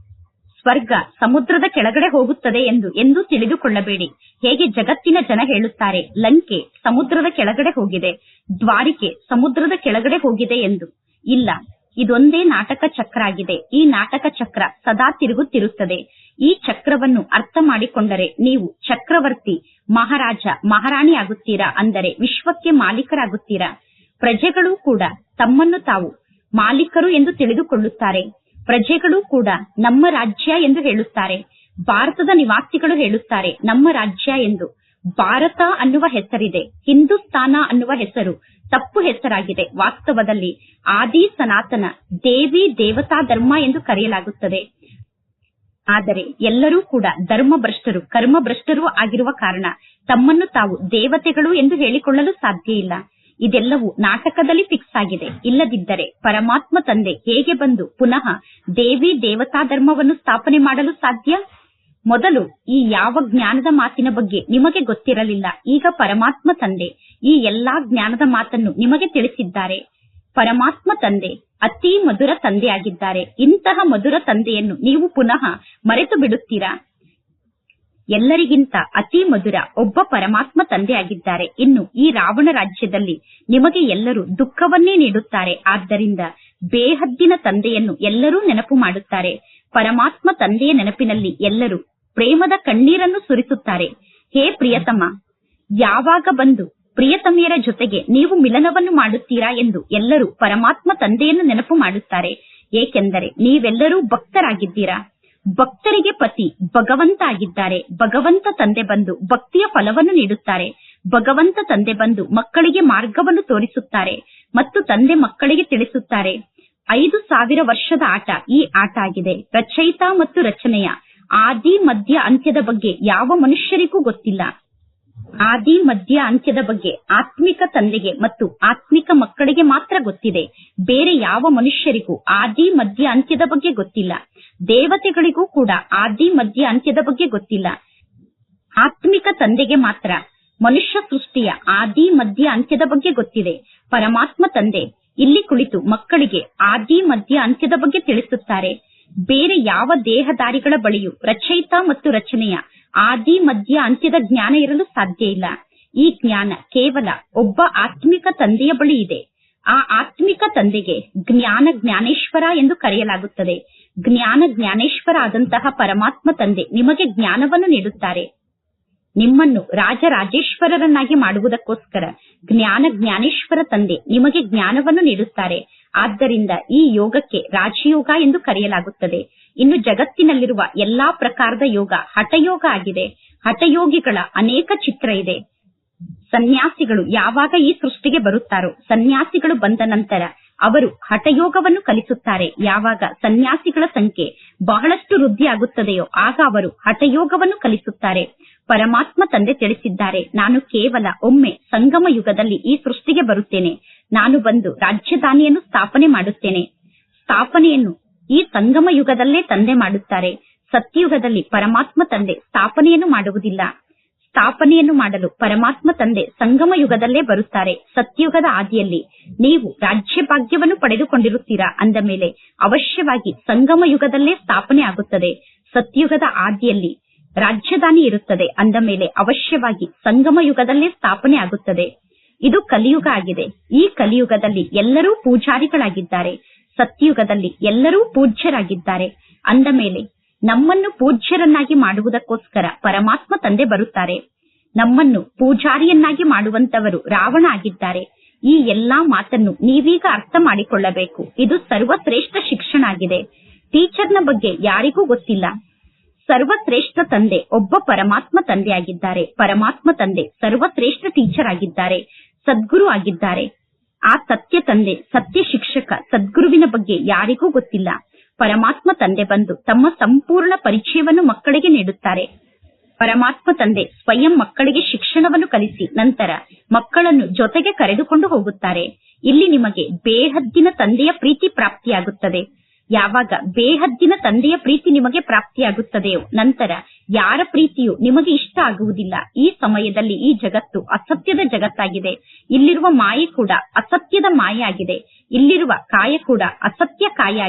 ಸ್ವರ್ಗ ಸಮುದ್ರದ ಕೆಳಗಡೆ ಹೋಗುತ್ತದೆ ಎಂದು ಎಂದು ತಿಳಿದುಕೊಳ್ಳಬೇಡಿ. ಹೇಗೆ ಜಗತ್ತಿನ ಜನ ಹೇಳುತ್ತಾರೆ, ಲಂಕೆ ಸಮುದ್ರದ ಕೆಳಗಡೆ ಹೋಗಿದೆ, ದ್ವಾರಿಕೆ ಸಮುದ್ರದ ಕೆಳಗಡೆ ಹೋಗಿದೆ ಎಂದು. ಇಲ್ಲ, ಇದೊಂದೇ ನಾಟಕ ಚಕ್ರ ಆಗಿದೆ. ಈ ನಾಟಕ ಚಕ್ರ ಸದಾ ತಿರುಗುತ್ತಿರುತ್ತದೆ. ಈ ಚಕ್ರವನ್ನು ಅರ್ಥ ಮಾಡಿಕೊಂಡರೆ ನೀವು ಚಕ್ರವರ್ತಿ, ಮಹಾರಾಜ ಮಹಾರಾಣಿ ಆಗುತ್ತೀರಾ ಅಂದರೆ ವಿಶ್ವಕ್ಕೆ ಮಾಲೀಕರಾಗುತ್ತೀರಾ? ಪ್ರಜೆಗಳು ಕೂಡ ತಮ್ಮನ್ನು ತಾವು ಮಾಲೀಕರು ಎಂದು ತಿಳಿದುಕೊಳ್ಳುತ್ತಾರೆ. ಪ್ರಜೆಗಳು ಕೂಡ ನಮ್ಮ ರಾಜ್ಯ ಎಂದು ಹೇಳುತ್ತಾರೆ. ಭಾರತದ ನಿವಾಸಿಗಳು ಹೇಳುತ್ತಾರೆ, ನಮ್ಮ ರಾಜ್ಯ ಎಂದು. ಭಾರತ ಅನ್ನುವ ಹೆಸರಿದೆ, ಹಿಂದೂಸ್ತಾನ ಅನ್ನುವ ಹೆಸರು, ತಪ್ಪು ಹೆಸರಾಗಿದೆ. ವಾಸ್ತವದಲ್ಲಿ ಆದಿ ಸನಾತನ, ದೇವಿ ದೇವತಾ ಧರ್ಮ ಎಂದು ಕರೆಯಲಾಗುತ್ತದೆ. ಆದರೆ ಎಲ್ಲರೂ ಕೂಡ ಧರ್ಮ ಭ್ರಷ್ಟರು ಕರ್ಮ ಭ್ರಷ್ಟರು ಆಗಿರುವ ಕಾರಣ ತಮ್ಮನ್ನು ತಾವು ದೇವತೆಗಳು ಎಂದು ಹೇಳಿಕೊಳ್ಳಲು ಸಾಧ್ಯ ಇಲ್ಲ. ಇದೆಲ್ಲವೂ ನಾಟಕದಲ್ಲಿ ಫಿಕ್ಸ್ ಆಗಿದೆ. ಇಲ್ಲದಿದ್ದರೆ ಪರಮಾತ್ಮ ತಂದೆ ಹೇಗೆ ಬಂದು ಪುನಃ ದೇವಿ ದೇವತಾ ಧರ್ಮವನ್ನು ಸ್ಥಾಪನೆ ಮಾಡಲು ಸಾಧ್ಯ? ಮೊದಲು ಈ ಯಾವ ಜ್ಞಾನದ ಮಾತಿನ ಬಗ್ಗೆ ನಿಮಗೆ ಗೊತ್ತಿರಲಿಲ್ಲ. ಈಗ ಪರಮಾತ್ಮ ತಂದೆ ಈ ಎಲ್ಲಾ ಜ್ಞಾನದ ಮಾತನ್ನು ನಿಮಗೆ ತಿಳಿಸಿದ್ದಾರೆ. ಪರಮಾತ್ಮ ತಂದೆ ಅತಿ ಮಧುರ ತಂದೆಯಾಗಿದ್ದಾರೆ. ಇಂತಹ ಮಧುರ ತಂದೆಯನ್ನು ನೀವು ಪುನಃ ಮರೆತು ಬಿಡುತ್ತೀರಾ ಎಲ್ಲರಿಗಿಂತ ಅತಿ ಮಧುರ ಒಬ್ಬ ಪರಮಾತ್ಮ ತಂದೆಯಾಗಿದ್ದಾರೆ. ಇನ್ನು ಈ ರಾವಣ ರಾಜ್ಯದಲ್ಲಿ ನಿಮಗೆ ಎಲ್ಲರೂ ದುಃಖವನ್ನೇ ನೀಡುತ್ತಾರೆ. ಆದ್ದರಿಂದ ಬೇಹದ್ದಿನ ತಂದೆಯನ್ನು ಎಲ್ಲರೂ ನೆನಪು ಮಾಡುತ್ತಾರೆ. ಪರಮಾತ್ಮ ತಂದೆಯ ನೆನಪಿನಲ್ಲಿ ಎಲ್ಲರೂ ಪ್ರೇಮದ ಕಣ್ಣೀರನ್ನು ಸುರಿಸುತ್ತಾರೆ. ಹೇ ಪ್ರಿಯತಮ, ಯಾವಾಗ ಬಂದು ಪ್ರಿಯತಮಿಯರ ಜೊತೆಗೆ ನೀವು ಮಿಲನವನ್ನು ಮಾಡುತ್ತೀರಾ ಎಂದು ಎಲ್ಲರೂ ಪರಮಾತ್ಮ ತಂದೆಯನ್ನು ನೆನಪು ಮಾಡುತ್ತಾರೆ. ಏಕೆಂದರೆ ನೀವೆಲ್ಲರೂ ಭಕ್ತರಾಗಿದ್ದೀರಾ? ಭಕ್ತರಿಗೆ ಪತಿ ಭಗವಂತ ಆಗಿದ್ದಾರೆ ಭಗವಂತ ತಂದೆ ಬಂದು ಭಕ್ತಿಯ ಫಲವನ್ನು ನೀಡುತ್ತಾರೆ. ಭಗವಂತ ತಂದೆ ಬಂದು ಮಕ್ಕಳಿಗೆ ಮಾರ್ಗವನ್ನು ತೋರಿಸುತ್ತಾರೆ ಮತ್ತು ತಂದೆ ಮಕ್ಕಳಿಗೆ ತಿಳಿಸುತ್ತಾರೆ. ಐದು ಸಾವಿರ ವರ್ಷದ ಆಟ ಈ ಆಟ ಆಗಿದೆ. ರಚಯಿತ ಮತ್ತು ರಚನೆಯ ಆದಿ, ಮಧ್ಯ, ಅಂತ್ಯದ ಬಗ್ಗೆ ಯಾವ ಮನುಷ್ಯರಿಗೂ ಗೊತ್ತಿಲ್ಲ. ಆದಿ, ಮಧ್ಯ, ಅಂತ್ಯದ ಬಗ್ಗೆ, ಆತ್ಮಿಕ ತಂದೆಗೆ ಮತ್ತು ಆತ್ಮಿಕ ಮಕ್ಕಳಿಗೆ ಮಾತ್ರ ಗೊತ್ತಿದೆ. ಬೇರೆ ಯಾವ ಮನುಷ್ಯರಿಗೂ ಆದಿ, ಮಧ್ಯ, ಅಂತ್ಯದ ಬಗ್ಗೆ ಗೊತ್ತಿಲ್ಲ. ದೇವತೆಗಳಿಗೂ ಕೂಡ ಆದಿ, ಮಧ್ಯ, ಅಂತ್ಯದ ಬಗ್ಗೆ ಗೊತ್ತಿಲ್ಲ. ಆತ್ಮಿಕ ತಂದೆಗೆ ಮಾತ್ರ ಮನುಷ್ಯ ಸೃಷ್ಟಿಯ ಆದಿ, ಮಧ್ಯ, ಅಂತ್ಯದ ಬಗ್ಗೆ ಗೊತ್ತಿದೆ. ಪರಮಾತ್ಮ ತಂದೆ ಇಲ್ಲಿ ಕುಳಿತು ಮಕ್ಕಳಿಗೆ ಆದಿ, ಮಧ್ಯ, ಅಂತ್ಯದ ಬಗ್ಗೆ ತಿಳಿಸುತ್ತಾರೆ. ಬೇರೆ ಯಾವ ದೇಹದಾರಿಗಳ ಬಳಿಯೂ ರಚಯಿತ ಮತ್ತು ರಚನೆಯ ಆದಿ, ಮಧ್ಯ, ಅಂತ್ಯದ ಜ್ಞಾನ ಇರಲು ಸಾಧ್ಯ ಇಲ್ಲ. ಈ ಜ್ಞಾನ ಕೇವಲ ಒಬ್ಬ ಆತ್ಮಿಕ ತಂದೆಯ ಬಳಿ ಇದೆ. ಆ ಆತ್ಮಿಕ ತಂದೆಗೆ ಜ್ಞಾನ ಜ್ಞಾನೇಶ್ವರ ಎಂದು ಕರೆಯಲಾಗುತ್ತದೆ. ಜ್ಞಾನ ಜ್ಞಾನೇಶ್ವರ ಆದಂತಹ ಪರಮಾತ್ಮ ತಂದೆ ನಿಮಗೆ ಜ್ಞಾನವನ್ನು ನೀಡುತ್ತಾರೆ. ನಿಮ್ಮನ್ನು ರಾಜರಾಜೇಶ್ವರರನ್ನಾಗಿ ಮಾಡುವುದಕ್ಕೋಸ್ಕರ ಜ್ಞಾನ ಜ್ಞಾನೇಶ್ವರ ತಂದೆ ನಿಮಗೆ ಜ್ಞಾನವನ್ನು ನೀಡುತ್ತಾರೆ. ಆದ್ದರಿಂದ ಈ ಯೋಗಕ್ಕೆ ರಾಜಯೋಗ ಎಂದು ಕರೆಯಲಾಗುತ್ತದೆ. ಇನ್ನು ಜಗತ್ತಿನಲ್ಲಿರುವ ಎಲ್ಲಾ ಪ್ರಕಾರದ ಯೋಗ, ಹಠಯೋಗ ಆಗಿದೆ. ಹಠಯೋಗಿಗಳ ಅನೇಕ ಚಿತ್ರ ಇದೆ. ಸನ್ಯಾಸಿಗಳು ಯಾವಾಗ ಈ ಸೃಷ್ಟಿಗೆ ಬರುತ್ತಾರೋ, ಸನ್ಯಾಸಿಗಳು ಬಂದ ನಂತರ ಅವರು ಹಠಯೋಗವನ್ನು ಕಲಿಸುತ್ತಾರೆ. ಯಾವಾಗ ಸನ್ಯಾಸಿಗಳ ಸಂಖ್ಯೆ ಬಹಳಷ್ಟು ವೃದ್ಧಿಯಾಗುತ್ತದೆಯೋ, ಆಗ ಅವರು ಹಠಯೋಗವನ್ನು ಕಲಿಸುತ್ತಾರೆ. ಪರಮಾತ್ಮ ತಂದೆ ತಿಳಿಸಿದ್ದಾರೆ, ನಾನು ಕೇವಲ ಒಮ್ಮೆ ಸಂಗಮ ಯುಗದಲ್ಲಿ ಈ ಸೃಷ್ಟಿಗೆ ಬರುತ್ತೇನೆ. ನಾನು ಬಂದು ರಾಜ್ಯಧಾನಿಯನ್ನು ಸ್ಥಾಪನೆ ಮಾಡುತ್ತೇನೆ. ಸ್ಥಾಪನೆಯನ್ನು ಈ ಸಂಗಮ ಯುಗದಲ್ಲೇ ತಂದೆ ಮಾಡುತ್ತಾರೆ. ಸತ್ಯಯುಗದಲ್ಲಿ ಪರಮಾತ್ಮ ತಂದೆ ಸ್ಥಾಪನೆಯನ್ನು ಮಾಡುವುದಿಲ್ಲ. ಸ್ಥಾಪನೆಯನ್ನು ಮಾಡಲು ಪರಮಾತ್ಮ ತಂದೆ ಸಂಗಮ ಯುಗದಲ್ಲೇ ಬರುತ್ತಾರೆ. ಸತ್ಯಯುಗದ ಆದಿಯಲ್ಲಿ ನೀವು ರಾಜ್ಯ ಭಾಗ್ಯವನ್ನು ಪಡೆದುಕೊಂಡಿರುತ್ತೀರಾ ಅಂದ ಮೇಲೆ ಅವಶ್ಯವಾಗಿ ಸಂಗಮ ಯುಗದಲ್ಲೇ ಸ್ಥಾಪನೆ ಆಗುತ್ತದೆ. ಸತ್ಯಯುಗದ ಆದಿಯಲ್ಲಿ ರಾಜ್ಯಧಾನಿ ಇರುತ್ತದೆ ಅಂದ ಮೇಲೆ ಅವಶ್ಯವಾಗಿ ಸಂಗಮ ಯುಗದಲ್ಲೇ ಸ್ಥಾಪನೆ ಆಗುತ್ತದೆ. ಇದು ಕಲಿಯುಗ ಆಗಿದೆ. ಈ ಕಲಿಯುಗದಲ್ಲಿ ಎಲ್ಲರೂ ಪೂಜಾರಿಗಳಾಗಿದ್ದಾರೆ. ಸತ್ಯಯುಗದಲ್ಲಿ ಎಲ್ಲರೂ ಪೂಜ್ಯರಾಗಿದ್ದಾರೆ. ಅಂದ ಮೇಲೆ ನಮ್ಮನ್ನು ಪೂಜ್ಯರನ್ನಾಗಿ ಮಾಡುವುದಕ್ಕೋಸ್ಕರ ಪರಮಾತ್ಮ ತಂದೆ ಬರುತ್ತಾರೆ. ನಮ್ಮನ್ನು ಪೂಜಾರಿಯನ್ನಾಗಿ ಮಾಡುವಂತವರು ರಾವಣ ಆಗಿದ್ದಾರೆ. ಈ ಎಲ್ಲಾ ಮಾತನ್ನು ನೀವೀಗ ಅರ್ಥ ಮಾಡಿಕೊಳ್ಳಬೇಕು. ಇದು ಸರ್ವಶ್ರೇಷ್ಠ ಶಿಕ್ಷಣ ಆಗಿದೆ ಟೀಚರ್ನ ಬಗ್ಗೆ ಯಾರಿಗೂ ಗೊತ್ತಿಲ್ಲ. ಸರ್ವಶ್ರೇಷ್ಠ ತಂದೆ ಒಬ್ಬ ಪರಮಾತ್ಮ ತಂದೆ ಆಗಿದ್ದಾರೆ ಪರಮಾತ್ಮ ತಂದೆ ಸರ್ವಶ್ರೇಷ್ಠ ಟೀಚರ್ ಆಗಿದ್ದಾರೆ. ಸದ್ಗುರು ಆಗಿದ್ದಾರೆ. ಆ ಸತ್ಯ ತಂದೆ, ಸತ್ಯ ಶಿಕ್ಷಕ, ಸದ್ಗುರುವಿನ ಬಗ್ಗೆ ಯಾರಿಗೂ ಗೊತ್ತಿಲ್ಲ. ಪರಮಾತ್ಮ ತಂದೆ ಬಂದು ತಮ್ಮ ಸಂಪೂರ್ಣ ಪರಿಚಯವನ್ನು ಮಕ್ಕಳಿಗೆ ನೀಡುತ್ತಾರೆ. ಪರಮಾತ್ಮ ತಂದೆ ಸ್ವಯಂ ಮಕ್ಕಳಿಗೆ ಶಿಕ್ಷಣವನ್ನು ಕಲಿಸಿ ನಂತರ ಮಕ್ಕಳನ್ನು ಜೊತೆಗೆ ಕರೆದುಕೊಂಡು ಹೋಗುತ್ತಾರೆ. ಇಲ್ಲಿ ನಿಮಗೆ ಬೇಹದ್ದಿನ ತಂದೆಯ ಪ್ರೀತಿ ಪ್ರಾಪ್ತಿಯಾಗುತ್ತದೆ. ಯಾವಾಗ ಬೇಹದ್ದಿನ ತಂದೆಯ ಪ್ರೀತಿ ನಿಮಗೆ ಪ್ರಾಪ್ತಿಯಾಗುತ್ತದೆಯೋ ನಂತರ ಯಾರ ಪ್ರೀತಿಯು ನಿಮಗೆ ಇಷ್ಟ ಆಗುವುದಿಲ್ಲ. ಈ ಸಮಯದಲ್ಲಿ ಈ ಜಗತ್ತು ಅಸತ್ಯದ ಜಗತ್ತಾಗಿದೆ. ಇಲ್ಲಿರುವ ಮಾಯೆ ಕೂಡ ಅಸತ್ಯದ ಮಾಯೆ ಇಲ್ಲಿರುವ ಕಾಯ ಕೂಡ ಅಸತ್ಯ ಕಾಯ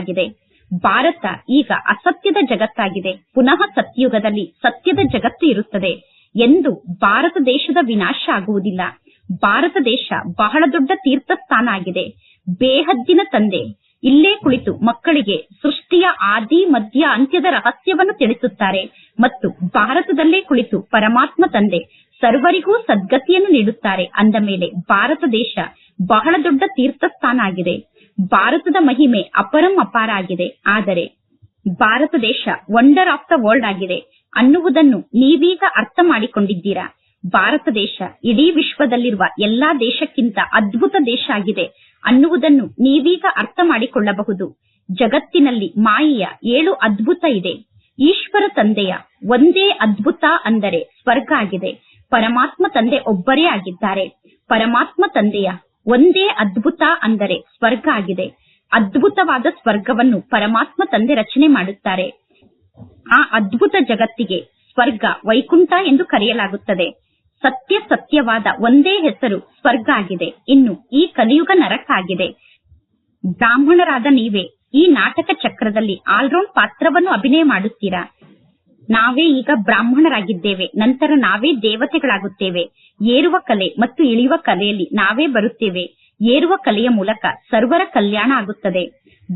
ಭಾರತ ಈಗ ಅಸತ್ಯದ ಜಗತ್ತಾಗಿದೆ. ಪುನಃ ಸತ್ಯುಗದಲ್ಲಿ ಸತ್ಯದ ಜಗತ್ತು ಇರುತ್ತದೆ. ಎಂದು ಭಾರತ ದೇಶದ ವಿನಾಶ ಆಗುವುದಿಲ್ಲ. ಭಾರತ ದೇಶ ಬಹಳ ದೊಡ್ಡ ತೀರ್ಥ ಸ್ಥಾನ ಆಗಿದೆ. ಬೇಹದ್ದಿನ ತಂದೆ ಇಲ್ಲೇ ಕುಳಿತು ಮಕ್ಕಳಿಗೆ ಸೃಷ್ಟಿಯ ಆದಿ, ಮಧ್ಯ, ಅಂತ್ಯದ ರಹಸ್ಯವನ್ನು ತಿಳಿಸುತ್ತಾರೆ ಮತ್ತು ಭಾರತದಲ್ಲೇ ಕುಳಿತು ಪರಮಾತ್ಮ ತಂದೆ ಸರ್ವರಿಗೂ ಸದ್ಗತಿಯನ್ನು ನೀಡುತ್ತಾರೆ ಅಂದ ಮೇಲೆ ಭಾರತ ದೇಶ ಬಹಳ ದೊಡ್ಡ ತೀರ್ಥಸ್ಥಾನ ಆಗಿದೆ. ಭಾರತದ ಮಹಿಮೆ ಅಪರಂ ಅಪಾರ ಆಗಿದೆ. ಆದರೆ ಭಾರತ ದೇಶ ವಂಡರ್ ಆಫ್ ದ ವರ್ಲ್ಡ್ ಆಗಿದೆ. ಅನ್ನುವುದನ್ನು ನೀವೀಗ ಅರ್ಥ ಮಾಡಿಕೊಂಡಿದ್ದೀರಾ? ಭಾರತ ದೇಶ ಇಡೀ ವಿಶ್ವದಲ್ಲಿರುವ ಎಲ್ಲಾ ದೇಶಕ್ಕಿಂತ ಅದ್ಭುತ ದೇಶ ಆಗಿದೆ. ಅನ್ನುವುದನ್ನು ನೀವೀಗ ಅರ್ಥ ಮಾಡಿಕೊಳ್ಳಬಹುದು ಜಗತ್ತಿನಲ್ಲಿ ಮಾಯೆಯ ಏಳು ಅದ್ಭುತ ಇದೆ. ಈಶ್ವರ ತಂದೆಯ ಒಂದೇ ಅದ್ಭುತ ಅಂದರೆ ಸ್ವರ್ಗ ಆಗಿದೆ. ಪರಮಾತ್ಮ ತಂದೆ ಒಬ್ಬರೇ ಆಗಿದ್ದಾರೆ. ಪರಮಾತ್ಮ ತಂದೆಯ ಒಂದೇ ಅದ್ಭುತ ಅಂದರೆ ಸ್ವರ್ಗ ಆಗಿದೆ. ಅದ್ಭುತವಾದ ಸ್ವರ್ಗವನ್ನು ಪರಮಾತ್ಮ ತಂದೆ ರಚನೆ ಮಾಡುತ್ತಾರೆ. ಆ ಅದ್ಭುತ ಜಗತ್ತಿಗೆ ಸ್ವರ್ಗ ವೈಕುಂಠ ಎಂದು ಕರೆಯಲಾಗುತ್ತದೆ. ಸತ್ಯ ಸತ್ಯವಾದ ಒಂದೇ ಹೆಸರು ಸ್ವರ್ಗ ಆಗಿದೆ ಇನ್ನು ಈ ಕಲಿಯುಗ ನರಕ ಆಗಿದೆ ಬ್ರಾಹ್ಮಣರಾದ ನೀವೇ, ಈ ನಾಟಕ ಚಕ್ರದಲ್ಲಿ ಆಲ್ರೌಂಡ್ ಪಾತ್ರವನ್ನು ಅಭಿನಯ ಮಾಡುತ್ತೀರಾ? ನಾವೇ ಈಗ ಬ್ರಾಹ್ಮಣರಾಗಿದ್ದೇವೆ. ನಂತರ ನಾವೇ ದೇವತೆಗಳಾಗುತ್ತೇವೆ. ಏರುವ ಕಲೆ ಮತ್ತು ಇಳಿಯುವ ಕಲೆಯಲ್ಲಿ ನಾವೇ ಬರುತ್ತೇವೆ. ಏರುವ ಕಲೆಯ ಮೂಲಕ ಸರ್ವರ ಕಲ್ಯಾಣ ಆಗುತ್ತದೆ.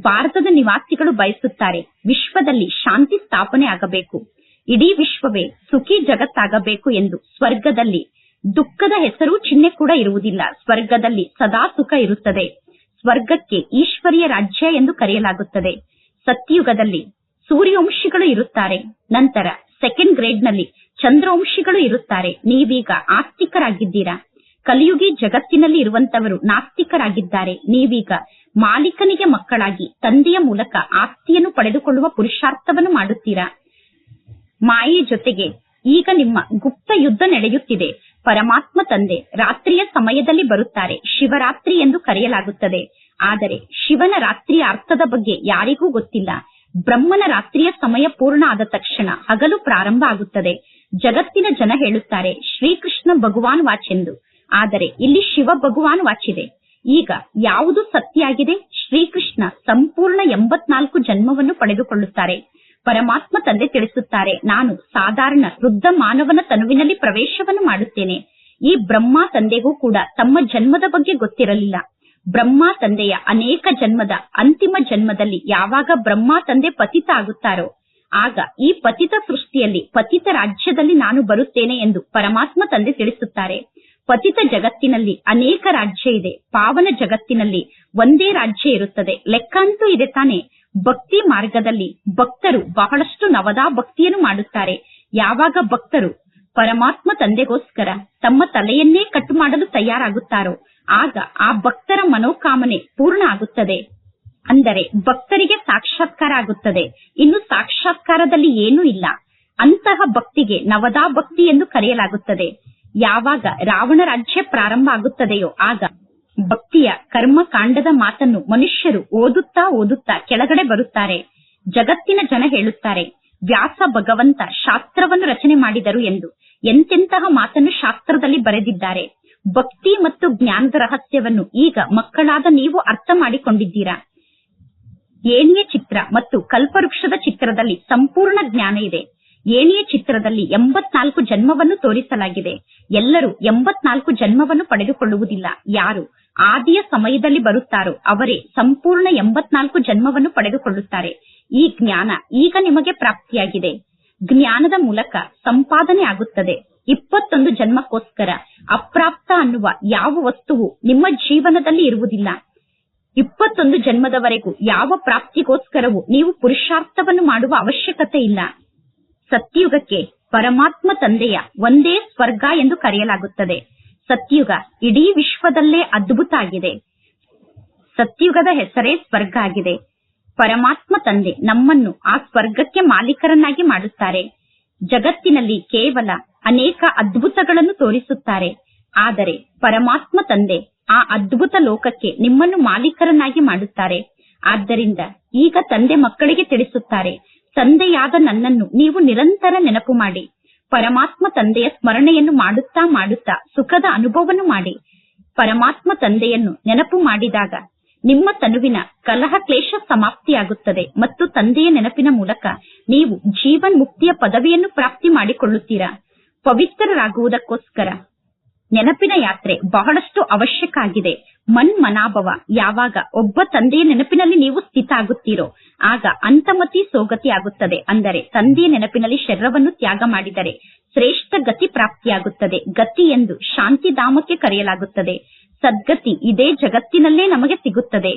ಭಾರತದ ನಿವಾಸಿಗಳು ಬಯಸುತ್ತಾರೆ, ವಿಶ್ವದಲ್ಲಿ ಶಾಂತಿ ಸ್ಥಾಪನೆ ಆಗಬೇಕು. ಇಡೀ ವಿಶ್ವವೇ ಸುಖಿ ಜಗತ್ತಾಗಬೇಕು ಎಂದು ಸ್ವರ್ಗದಲ್ಲಿ ದುಃಖದ ಹೆಸರು ಚಿಹ್ನೆ ಕೂಡ ಇರುವುದಿಲ್ಲ. ಸ್ವರ್ಗದಲ್ಲಿ ಸದಾ ಸುಖ ಇರುತ್ತದೆ. ಸ್ವರ್ಗಕ್ಕೆ ಈಶ್ವರಿಯ ರಾಜ್ಯ ಎಂದು ಕರೆಯಲಾಗುತ್ತದೆ. ಸತ್ಯಯುಗದಲ್ಲಿ ಸೂರ್ಯವಂಶಿಗಳು ಇರುತ್ತಾರೆ. ನಂತರ ಸೆಕೆಂಡ್ ಗ್ರೇಡ್ನಲ್ಲಿ ಚಂದ್ರವಂಶಿಗಳು ಇರುತ್ತಾರೆ. ನೀವೀಗ ಆಸ್ತಿಕರಾಗಿದ್ದೀರಾ? ಕಲಿಯುಗಿ ಜಗತ್ತಿನಲ್ಲಿ ಇರುವಂತವರು ನಾಸ್ತಿಕರಾಗಿದ್ದಾರೆ. ನೀವೀಗ ಮಾಲೀಕನಿಗೆ ಮಕ್ಕಳಾಗಿ ತಂದೆಯ ಮೂಲಕ ಆಸ್ತಿಯನ್ನು ಪಡೆದುಕೊಳ್ಳುವ ಪುರುಷಾರ್ಥವನ್ನು ಮಾಡುತ್ತೀರಾ? ಮಾಯೆ ಜೊತೆಗೆ ಈಗ ನಿಮ್ಮ ಗುಪ್ತ ಯುದ್ಧ ನಡೆಯುತ್ತಿದೆ. ಪರಮಾತ್ಮ ತಂದೆ ರಾತ್ರಿಯ ಸಮಯದಲ್ಲಿ ಬರುತ್ತಾರೆ. ಶಿವರಾತ್ರಿ ಎಂದು ಕರೆಯಲಾಗುತ್ತದೆ. ಆದರೆ ಶಿವನ ರಾತ್ರಿಯ ಅರ್ಥದ ಬಗ್ಗೆ ಯಾರಿಗೂ ಗೊತ್ತಿಲ್ಲ. ಬ್ರಹ್ಮನ ರಾತ್ರಿಯ ಸಮಯ ಪೂರ್ಣ ಆದ ತಕ್ಷಣ ಹಗಲು ಪ್ರಾರಂಭ ಆಗುತ್ತದೆ. ಜಗತ್ತಿನ ಜನ ಹೇಳುತ್ತಾರೆ, ಶ್ರೀಕೃಷ್ಣ ಭಗವಾನ್ ವಾಚೆಂದು ಆದರೆ ಇಲ್ಲಿ ಶಿವ ಭಗವಾನ್ ವಾಚಿದೆ ಈಗ ಯಾವುದು ಸತ್ಯ ಆಗಿದೆ ಶ್ರೀಕೃಷ್ಣ ಸಂಪೂರ್ಣ ಎಂಬತ್ನಾಲ್ಕು ಜನ್ಮವನ್ನು ಪಡೆದುಕೊಳ್ಳುತ್ತಾರೆ. ಪರಮಾತ್ಮ ತಂದೆ ತಿಳಿಸುತ್ತಾರೆ, ನಾನು ಸಾಧಾರಣ ವೃದ್ಧ ಮಾನವನ ತನುವಿನಲ್ಲಿ ಪ್ರವೇಶವನ್ನು ಮಾಡುತ್ತೇನೆ. ಈ ಬ್ರಹ್ಮ ತಂದೆಗೂ ಕೂಡ ತಮ್ಮ ಜನ್ಮದ ಬಗ್ಗೆ ಗೊತ್ತಿರಲಿಲ್ಲ. ಬ್ರಹ್ಮ ತಂದೆಯ ಅನೇಕ ಜನ್ಮದ ಅಂತಿಮ ಜನ್ಮದಲ್ಲಿ ಯಾವಾಗ ಬ್ರಹ್ಮ ತಂದೆ ಪತಿತ ಆಗುತ್ತಾರೋ, ಆಗ ಈ ಪತಿತ ಸೃಷ್ಟಿಯಲ್ಲಿ, ಪತಿತ ರಾಜ್ಯದಲ್ಲಿ ನಾನು ಬರುತ್ತೇನೆ ಎಂದು ಪರಮಾತ್ಮ ತಂದೆ ತಿಳಿಸುತ್ತಾರೆ. ಪತಿತ ಜಗತ್ತಿನಲ್ಲಿ ಅನೇಕ ರಾಜ್ಯ ಇದೆ, ಪಾವನ ಜಗತ್ತಿನಲ್ಲಿ ಒಂದೇ ರಾಜ್ಯ ಇರುತ್ತದೆ, ಲೆಕ್ಕಂತೂ ಇದೆ ತಾನೆ. ಭಕ್ತಿ ಮಾರ್ಗದಲ್ಲಿ ಭಕ್ತರು ಬಹಳಷ್ಟು ನವದಾ ಭಕ್ತಿಯನ್ನು ಮಾಡುತ್ತಾರೆ. ಯಾವಾಗ ಭಕ್ತರು ಪರಮಾತ್ಮ ತಂದೆಗೋಸ್ಕರ ತಮ್ಮ ತಲೆಯನ್ನೇ ಕಟ್ ಮಾಡಲು ತಯಾರಾಗುತ್ತಾರೋ, ಆಗ ಆ ಭಕ್ತರ ಮನೋಕಾಮನೆ ಪೂರ್ಣ ಆಗುತ್ತದೆ. ಅಂದರೆ ಭಕ್ತರಿಗೆ ಸಾಕ್ಷಾತ್ಕಾರ ಆಗುತ್ತದೆ. ಇನ್ನು ಸಾಕ್ಷಾತ್ಕಾರದಲ್ಲಿ ಏನೂ ಇಲ್ಲ. ಅಂತಹ ಭಕ್ತಿಗೆ ನವದಾ ಭಕ್ತಿ ಎಂದು ಕರೆಯಲಾಗುತ್ತದೆ. ಯಾವಾಗ ರಾವಣ ರಾಜ್ಯ ಪ್ರಾರಂಭ ಆಗುತ್ತದೆಯೋ ಆಗ ಭಕ್ತಿಯ ಕರ್ಮ ಕಾಂಡದ ಮಾತನ್ನು ಮನುಷ್ಯರು ಓದುತ್ತಾ ಓದುತ್ತಾ ಕೆಳಗಡೆ ಬರುತ್ತಾರೆ. ಜಗತ್ತಿನ ಜನ ಹೇಳುತ್ತಾರೆ, ವ್ಯಾಸ ಭಗವಂತ ಶಾಸ್ತ್ರವನ್ನು ರಚನೆ ಮಾಡಿದರು ಎಂದು. ಎಂತೆಂತಹ ಮಾತನ್ನು ಶಾಸ್ತ್ರದಲ್ಲಿ ಬರೆದಿದ್ದಾರೆ. ಭಕ್ತಿ ಮತ್ತು ಜ್ಞಾನದ ರಹಸ್ಯವನ್ನು ಈಗ ಮಕ್ಕಳಾದ ನೀವು ಅರ್ಥ ಮಾಡಿಕೊಂಡಿದ್ದೀರಾ? ಏಣಿಯ ಚಿತ್ರ ಮತ್ತು ಕಲ್ಪವೃಕ್ಷದ ಚಿತ್ರದಲ್ಲಿ ಸಂಪೂರ್ಣ ಜ್ಞಾನ ಇದೆ. ಏಣಿಯ ಚಿತ್ರದಲ್ಲಿ ಎಂಬತ್ನಾಲ್ಕು ಜನ್ಮವನ್ನು ತೋರಿಸಲಾಗಿದೆ, ಎಲ್ಲರೂ ಎಂಬತ್ನಾಲ್ಕು ಜನ್ಮವನ್ನು ಪಡೆದುಕೊಳ್ಳುವುದಿಲ್ಲ. ಯಾರು ಆದಿಯ ಸಮಯದಲ್ಲಿ ಬರುತ್ತಾರೋ ಅವರೇ ಸಂಪೂರ್ಣ ಎಂಬತ್ನಾಲ್ಕು ಜನ್ಮವನ್ನು ಪಡೆದುಕೊಳ್ಳುತ್ತಾರೆ. ಈ ಜ್ಞಾನ ಈಗ ನಿಮಗೆ ಪ್ರಾಪ್ತಿಯಾಗಿದೆ. ಜ್ಞಾನದ ಮೂಲಕ ಸಂಪಾದನೆ ಆಗುತ್ತದೆ. ಇಪ್ಪತ್ತೊಂದು ಜನ್ಮಕ್ಕೋಸ್ಕರ ಅಪ್ರಾಪ್ತ ಅನ್ನುವ ಯಾವ ವಸ್ತುವು ನಿಮ್ಮ ಜೀವನದಲ್ಲಿ ಇರುವುದಿಲ್ಲ. ಇಪ್ಪತ್ತೊಂದು ಜನ್ಮದವರೆಗೂ ಯಾವ ಪ್ರಾಪ್ತಿಗೋಸ್ಕರವೂ ನೀವು ಪುರುಷಾರ್ಥವನ್ನು ಮಾಡುವ ಅವಶ್ಯಕತೆ ಇಲ್ಲ. ಸತ್ಯುಗಕ್ಕೆ ಪರಮಾತ್ಮ ತಂದೆಯ ಒಂದೇ ಸ್ವರ್ಗ ಎಂದು ಕರೆಯಲಾಗುತ್ತದೆ. ಸತ್ಯುಗ ಇಡೀ ವಿಶ್ವದಲ್ಲೇ ಅದ್ಭುತ ಆಗಿದೆ. ಸತ್ಯುಗದ ಹೆಸರೇ ಸ್ವರ್ಗ ಆಗಿದೆ. ಪರಮಾತ್ಮ ತಂದೆ ನಮ್ಮನ್ನು ಆ ಸ್ವರ್ಗಕ್ಕೆ ಮಾಲೀಕರನ್ನಾಗಿ ಮಾಡುತ್ತಾರೆ. ಜಗತ್ತಿನಲ್ಲಿ ಕೇವಲ ಅನೇಕ ಅದ್ಭುತಗಳನ್ನು ತೋರಿಸುತ್ತಾರೆ. ಆದರೆ ಪರಮಾತ್ಮ ತಂದೆ ಆ ಅದ್ಭುತ ಲೋಕಕ್ಕೆ ನಿಮ್ಮನ್ನು ಮಾಲೀಕರನ್ನಾಗಿ ಮಾಡುತ್ತಾರೆ. ಆದ್ದರಿಂದ ಈಗ ತಂದೆ ಮಕ್ಕಳಿಗೆ ತಿಳಿಸುತ್ತಾರೆ ತಂದೆಯಾದ ನನ್ನನ್ನು ನೀವು ನಿರಂತರ ನೆನಪು ಮಾಡಿ. ಪರಮಾತ್ಮ ತಂದೆಯ ಸ್ಮರಣೆಯನ್ನು ಮಾಡುತ್ತಾ ಮಾಡುತ್ತಾ ಸುಖದ ಅನುಭವವನ್ನು ಮಾಡಿ. ಪರಮಾತ್ಮ ತಂದೆಯನ್ನು ನೆನಪು ಮಾಡಿದಾಗ ನಿಮ್ಮ ತನುವಿನ ಕಲಹ ಕ್ಲೇಶ ಸಮಾಪ್ತಿಯಾಗುತ್ತದೆ ಮತ್ತು ತಂದೆಯ ನೆನಪಿನ ಮೂಲಕ ನೀವು ಜೀವನ್ ಮುಕ್ತಿಯ ಪದವಿಯನ್ನು ಪ್ರಾಪ್ತಿ ಮಾಡಿಕೊಳ್ಳುತ್ತೀರಾ? ಪವಿತ್ರರಾಗುವುದಕ್ಕೋಸ್ಕರ ನೆನಪಿನ ಯಾತ್ರೆ ಬಹಳಷ್ಟು ಅವಶ್ಯಕ ಆಗಿದೆ ಮನ್ ಮನಾಭವ ಯಾವಾಗ ಒಬ್ಬ ತಂದೆಯ ನೆನಪಿನಲ್ಲಿ ನೀವು ಸ್ಥಿತ ಆಗುತ್ತೀರೋ, ಆಗ ಅಂತಮತಿ ಸೋಗತಿ ಆಗುತ್ತದೆ ಅಂದರೆ ತಂದೆಯ ನೆನಪಿನಲ್ಲಿ ಶರೀರವನ್ನು ತ್ಯಾಗ ಮಾಡಿದರೆ ಶ್ರೇಷ್ಠ ಗತಿ ಪ್ರಾಪ್ತಿಯಾಗುತ್ತದೆ. ಗತಿ ಎಂದು ಶಾಂತಿಧಾಮಕ್ಕೆ ಕರೆಯಲಾಗುತ್ತದೆ. ಸದ್ಗತಿ ಇದೇ ಜಗತ್ತಿನಲ್ಲೇ ನಮಗೆ ಸಿಗುತ್ತದೆ.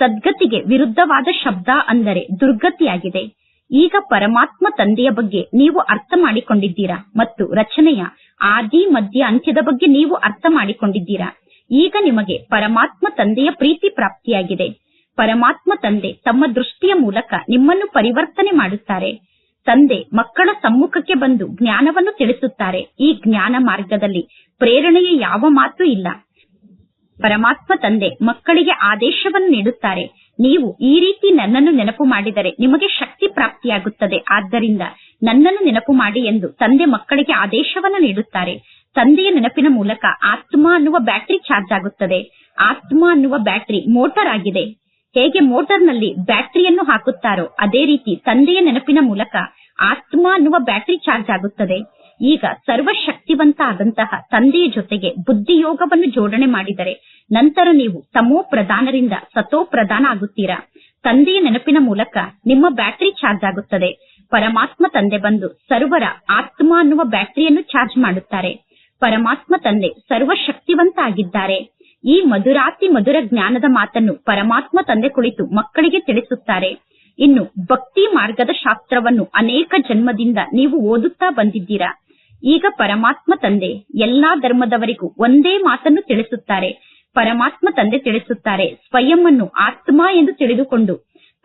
ಸದ್ಗತಿಗೆ ವಿರುದ್ಧವಾದ ಶಬ್ದ ಅಂದರೆ ದುರ್ಗತಿಯಾಗಿದೆ. ಈಗ ಪರಮಾತ್ಮ ತಂದೆಯ ಬಗ್ಗೆ ನೀವು ಅರ್ಥ ಮಾಡಿಕೊಂಡಿದ್ದೀರಾ? ಮತ್ತು ರಚನೆಯ ಆದಿ, ಮಧ್ಯ, ಅಂತ್ಯದ ಬಗ್ಗೆ ನೀವು ಅರ್ಥ ಮಾಡಿಕೊಂಡಿದ್ದೀರಾ? ಈಗ ನಿಮಗೆ ಪರಮಾತ್ಮ ತಂದೆಯ ಪ್ರೀತಿ ಪ್ರಾಪ್ತಿಯಾಗಿದೆ. ಪರಮಾತ್ಮ ತಂದೆ ತಮ್ಮ ದೃಷ್ಟಿಯ ಮೂಲಕ ನಿಮ್ಮನ್ನು ಪರಿವರ್ತನೆ ಮಾಡುತ್ತಾರೆ. ತಂದೆ ಮಕ್ಕಳ ಸಮ್ಮುಖಕ್ಕೆ ಬಂದು ಜ್ಞಾನವನ್ನು ತಿಳಿಸುತ್ತಾರೆ. ಈ ಜ್ಞಾನ ಮಾರ್ಗದಲ್ಲಿ ಪ್ರೇರಣೆಯ ಯಾವ ಮಾತು ಇಲ್ಲ. ಪರಮಾತ್ಮ ತಂದೆ ಮಕ್ಕಳಿಗೆ ಆದೇಶವನ್ನು ನೀಡುತ್ತಾರೆ. ನೀವು ಈ ರೀತಿ ನನ್ನನ್ನು ನೆನಪು ಮಾಡಿದರೆ ನಿಮಗೆ ಶಕ್ತಿ ಪ್ರಾಪ್ತಿಯಾಗುತ್ತದೆ. ಆದ್ದರಿಂದ ನನ್ನನ್ನು ನೆನಪು ಮಾಡಿ ಎಂದು ತಂದೆ ಮಕ್ಕಳಿಗೆ ಆದೇಶವನ್ನು ನೀಡುತ್ತಾರೆ. ತಂದೆಯ ನೆನಪಿನ ಮೂಲಕ ಆತ್ಮ ಅನ್ನುವ ಬ್ಯಾಟರಿ ಚಾರ್ಜ್ ಆಗುತ್ತದೆ. ಆತ್ಮ ಅನ್ನುವ ಬ್ಯಾಟರಿ ಮೋಟರ್ ಆಗಿದೆ. ಹೇಗೆ ಮೋಟರ್ನಲ್ಲಿ ಬ್ಯಾಟರಿಯನ್ನು ಹಾಕುತ್ತಾರೋ ಅದೇ ರೀತಿ ತಂದೆಯ ನೆನಪಿನ ಮೂಲಕ ಆತ್ಮ ಅನ್ನುವ ಬ್ಯಾಟರಿ ಚಾರ್ಜ್ ಆಗುತ್ತದೆ. ಈಗ ಸರ್ವಶಕ್ತಿವಂತ ಆದಂತಹ ತಂದೆಯ ಜೊತೆಗೆ ಬುದ್ಧಿಯೋಗವನ್ನು ಜೋಡಣೆ ಮಾಡಿದರೆ ನಂತರ ನೀವು ತಮೋ ಪ್ರಧಾನರಿಂದ ಸತೋ ಪ್ರಧಾನ ಆಗುತ್ತೀರಾ? ತಂದೆಯ ನೆನಪಿನ ಮೂಲಕ ನಿಮ್ಮ ಬ್ಯಾಟರಿ ಚಾರ್ಜ್ ಆಗುತ್ತದೆ. ಪರಮಾತ್ಮ ತಂದೆ ಬಂದು ಸರ್ವರ ಆತ್ಮ ಅನ್ನುವ ಬ್ಯಾಟರಿಯನ್ನು ಚಾರ್ಜ್ ಮಾಡುತ್ತಾರೆ. ಪರಮಾತ್ಮ ತಂದೆ ಸರ್ವಶಕ್ತಿವಂತ ಆಗಿದ್ದಾರೆ ಈ ಮಧುರಾತಿ ಮಧುರ ಜ್ಞಾನದ ಮಾತನ್ನು ಪರಮಾತ್ಮ ತಂದೆ ಕುಳಿತು ಮಕ್ಕಳಿಗೆ ತಿಳಿಸುತ್ತಾರೆ. ಇನ್ನು ಭಕ್ತಿ ಮಾರ್ಗದ ಶಾಸ್ತ್ರವನ್ನು ಅನೇಕ ಜನ್ಮದಿಂದ ನೀವು ಓದುತ್ತಾ ಬಂದಿದ್ದೀರಾ? ಈಗ ಪರಮಾತ್ಮ ತಂದೆ ಎಲ್ಲಾ ಧರ್ಮದವರಿಗೂ ಒಂದೇ ಮಾತನ್ನು ತಿಳಿಸುತ್ತಾರೆ. ಪರಮಾತ್ಮ ತಂದೆ ತಿಳಿಸುತ್ತಾರೆ. ಸ್ವಯಂ ಆತ್ಮ ಎಂದು ತಿಳಿದುಕೊಂಡು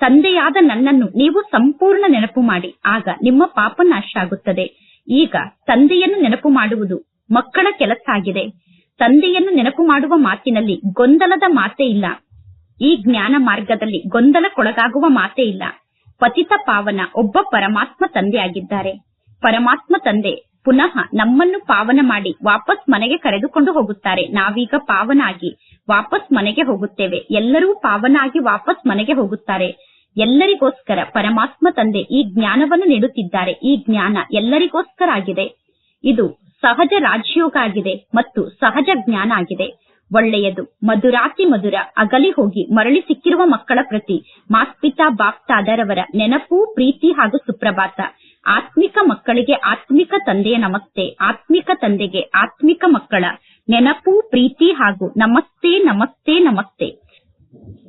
ತಂದೆಯಾದ ನನ್ನನ್ನು ನೀವು ಸಂಪೂರ್ಣ ನೆನಪು ಮಾಡಿ. ಆಗ ನಿಮ್ಮ ಪಾಪ ನಾಶ ಆಗುತ್ತದೆ ಈಗ ತಂದೆಯನ್ನು ನೆನಪು ಮಾಡುವುದು ಮಕ್ಕಳ ಕೆಲಸ ಆಗಿದೆ ತಂದೆಯನ್ನು ನೆನಪು ಮಾಡುವ ಮಾತಿನಲ್ಲಿ ಗೊಂದಲದ ಮಾತೇ ಇಲ್ಲ. ಈ ಜ್ಞಾನ ಮಾರ್ಗದಲ್ಲಿ ಗೊಂದಲಕ್ಕೊಳಗಾಗುವ ಮಾತೇ ಇಲ್ಲ. ಪತಿತ ಪಾವನ ಒಬ್ಬ ಪರಮಾತ್ಮ ತಂದೆ ಆಗಿದ್ದಾರೆ ಪರಮಾತ್ಮ ತಂದೆ ಪುನಃ ನಮ್ಮನ್ನು ಪಾವನ ಮಾಡಿ ವಾಪಸ್ ಮನೆಗೆ ಕರೆದುಕೊಂಡು ಹೋಗುತ್ತಾರೆ. ನಾವೀಗ ಪಾವನಾಗಿ ವಾಪಸ್ ಮನೆಗೆ ಹೋಗುತ್ತೇವೆ. ಎಲ್ಲರೂ ಪಾವನಾಗಿ ವಾಪಸ್ ಮನೆಗೆ ಹೋಗುತ್ತಾರೆ. ಎಲ್ಲರಿಗೋಸ್ಕರ ಪರಮಾತ್ಮ ತಂದೆ ಈ ಜ್ಞಾನವನ್ನು ನೀಡುತ್ತಿದ್ದಾರೆ. ಈ ಜ್ಞಾನ ಎಲ್ಲರಿಗೋಸ್ಕರ ಆಗಿದೆ. ಇದು ಸಹಜ ರಾಜಯೋಗ ಆಗಿದೆ ಮತ್ತು ಸಹಜ ಜ್ಞಾನ ಆಗಿದೆ. ಒಳ್ಳೆಯದು. ಮಧುರಾತಿ ಮಧುರ ಅಗಲಿ ಹೋಗಿ ಮರಳಿ ಸಿಕ್ಕಿರುವ ಮಕ್ಕಳ ಪ್ರತಿ ಮಾಸ್ಪಿತಾ ಬಾಪ್ತಾದರವರ ನೆನಪು, ಪ್ರೀತಿ ಹಾಗೂ ಸುಪ್ರಭಾತ. ಆತ್ಮಿಕ ಮಕ್ಕಳಿಗೆ ಆತ್ಮಿಕ ತಂದೆಯ ನಮಸ್ತೆ, ಆತ್ಮಿಕ ತಂದೆಗೆ ಆತ್ಮಿಕ ಮಕ್ಕಳ ನೆನಪು, ಪ್ರೀತಿ ಹಾಗೂ ನಮಸ್ತೆ ನಮಸ್ತೆ ನಮಸ್ತೆ.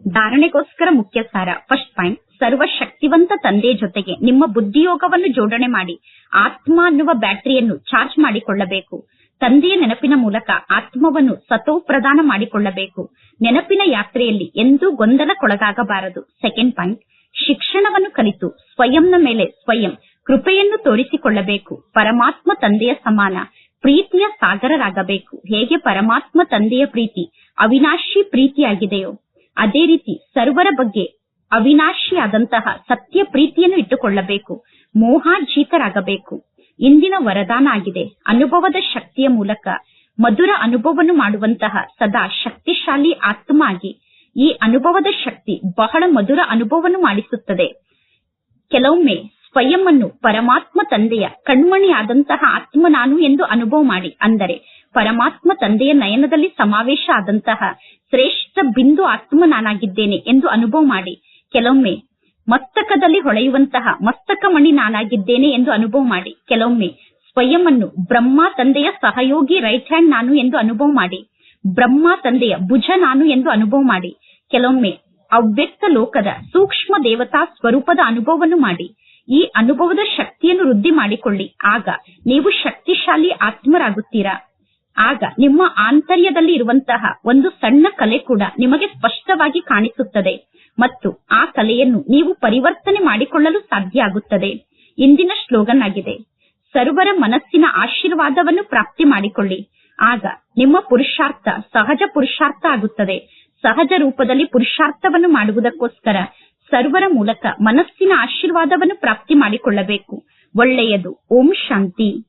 ಧಾರಣೆಗೋಸ್ಕರ ಮುಖ್ಯ ಸಾರ ಫಸ್ಟ್ ಪಾಯಿಂಟ್ ಸರ್ವ ಶಕ್ತಿವಂತ ತಂದೆಯ ಜೊತೆಗೆ ನಿಮ್ಮ ಬುದ್ಧಿಯೋಗವನ್ನು ಜೋಡಣೆ ಮಾಡಿ, ಆತ್ಮ ಅನ್ನುವ ಬ್ಯಾಟರಿಯನ್ನು ಚಾರ್ಜ್ ಮಾಡಿಕೊಳ್ಳಬೇಕು. ತಂದೆಯ ನೆನಪಿನ ಮೂಲಕ ಆತ್ಮವನ್ನು ಸತೋ ಪ್ರದಾನ ಮಾಡಿಕೊಳ್ಳಬೇಕು. ನೆನಪಿನ ಯಾತ್ರೆಯಲ್ಲಿ ಎಂದೂ ಗೊಂದಲಕ್ಕೊಳಗಾಗಬಾರದು. ಸೆಕೆಂಡ್ ಪಾಯಿಂಟ್ ಶಿಕ್ಷಣವನ್ನು ಕಲಿತು, ಸ್ವಯಂನ ಮೇಲೆ ಸ್ವಯಂ ಕೃಪೆಯನ್ನು ತೋರಿಸಿಕೊಳ್ಳಬೇಕು. ಪರಮಾತ್ಮ ತಂದೆಯ ಸಮಾನ. ಪ್ರೀತಿಯ ಸಾಗರರಾಗಬೇಕು. ಹೇಗೆ ಪರಮಾತ್ಮ ತಂದೆಯ ಪ್ರೀತಿ? ಅವಿನಾಶಿ ಪ್ರೀತಿಯಾಗಿದೆಯೋ? ಅದೇ ರೀತಿ ಸರ್ವರ ಬಗ್ಗೆ ಅವಿನಾಶಿಯಾದಂತಹ ಸತ್ಯ ಪ್ರೀತಿಯನ್ನು ಇಟ್ಟುಕೊಳ್ಳಬೇಕು. ಮೋಹಾಜೀತರಾಗಬೇಕು. ಇಂದಿನ ವರದಾನ ಆಗಿದೆ. ಅನುಭವದ ಶಕ್ತಿಯ ಮೂಲಕ ಮಧುರ ಅನುಭವವನ್ನು ಮಾಡುವಂತಹ ಸದಾ ಶಕ್ತಿಶಾಲಿ ಆತ್ಮ ಆಗಿ ಈ ಅನುಭವದ ಶಕ್ತಿ ಬಹಳ ಮಧುರ ಅನುಭವವನ್ನು ಮಾಡಿಸುತ್ತದೆ. ಕೆಲವೊಮ್ಮೆ ಸ್ವಯಂ ಅನ್ನು ಪರಮಾತ್ಮ ತಂದೆಯ ಕಣ್ಮಣಿಯಾದಂತಹ ಆತ್ಮ ನಾನು ಎಂದು ಅನುಭವ ಮಾಡಿ. ಅಂದರೆ ಪರಮಾತ್ಮ ತಂದೆಯ ನಯನದಲ್ಲಿ ಸಮಾವೇಶ ಆದಂತಹ ಶ್ರೇಷ್ಠ ಬಿಂದು ಆತ್ಮ ನಾನಾಗಿದ್ದೇನೆ ಎಂದು ಅನುಭವ ಮಾಡಿ. ಕೆಲವೊಮ್ಮೆ ಮಸ್ತಕದಲ್ಲಿ ಹೊಳೆಯುವಂತಹ ಮಸ್ತಕ ಮಣಿ ನಾನಾಗಿದ್ದೇನೆ ಎಂದು ಅನುಭವ ಮಾಡಿ. ಕೆಲವೊಮ್ಮೆ ಸ್ವಯಂ ಅನ್ನು ಬ್ರಹ್ಮ ತಂದೆಯ ಸಹಯೋಗಿ ರೈಟ್ ಹ್ಯಾಂಡ್ ನಾನು ಎಂದು ಅನುಭವ ಮಾಡಿ. ಬ್ರಹ್ಮ ತಂದೆಯ ಭುಜ ನಾನು ಎಂದು ಅನುಭವ ಮಾಡಿ. ಕೆಲವೊಮ್ಮೆ ಅವ್ಯಕ್ತ ಲೋಕದ ಸೂಕ್ಷ್ಮ ದೇವತಾ ಸ್ವರೂಪದ ಅನುಭವವನ್ನು ಮಾಡಿ. ಈ ಅನುಭವದ ಶಕ್ತಿಯನ್ನು ವೃದ್ಧಿ ಮಾಡಿಕೊಳ್ಳಿ. ಆಗ ನೀವು ಶಕ್ತಿಶಾಲಿ ಆತ್ಮರಾಗುತ್ತೀರಾ? ಆಗ ನಿಮ್ಮ ಆಂತರ್ಯದಲ್ಲಿ ಇರುವಂತಹ ಒಂದು ಸಣ್ಣ ಕಲೆ ಕೂಡ ನಿಮಗೆ ಸ್ಪಷ್ಟವಾಗಿ ಕಾಣಿಸುತ್ತದೆ ಮತ್ತು ಆ ಕಲೆಯನ್ನು ನೀವು ಪರಿವರ್ತನೆ ಮಾಡಿಕೊಳ್ಳಲು ಸಾಧ್ಯ ಆಗುತ್ತದೆ. ಇಂದಿನ ಸ್ಲೋಗನ್ ಆಗಿದೆ, ಸರ್ವರ ಮನಸ್ಸಿನ ಆಶೀರ್ವಾದವನ್ನು ಪ್ರಾಪ್ತಿ ಮಾಡಿಕೊಳ್ಳಿ. ಆಗ ನಿಮ್ಮ ಪುರುಷಾರ್ಥ, ಸಹಜ ಪುರುಷಾರ್ಥ ಆಗುತ್ತದೆ. ಸಹಜ ರೂಪದಲ್ಲಿ ಪುರುಷಾರ್ಥವನ್ನು ಮಾಡುವುದಕ್ಕೋಸ್ಕರ ಸರ್ವರ ಮೂಲಕ ಮನಸ್ಸಿನ ಆಶೀರ್ವಾದವನ್ನು ಪ್ರಾಪ್ತಿ ಮಾಡಿಕೊಳ್ಳಬೇಕು. ಒಳ್ಳೆಯದು. ಓಂ ಶಾಂತಿ.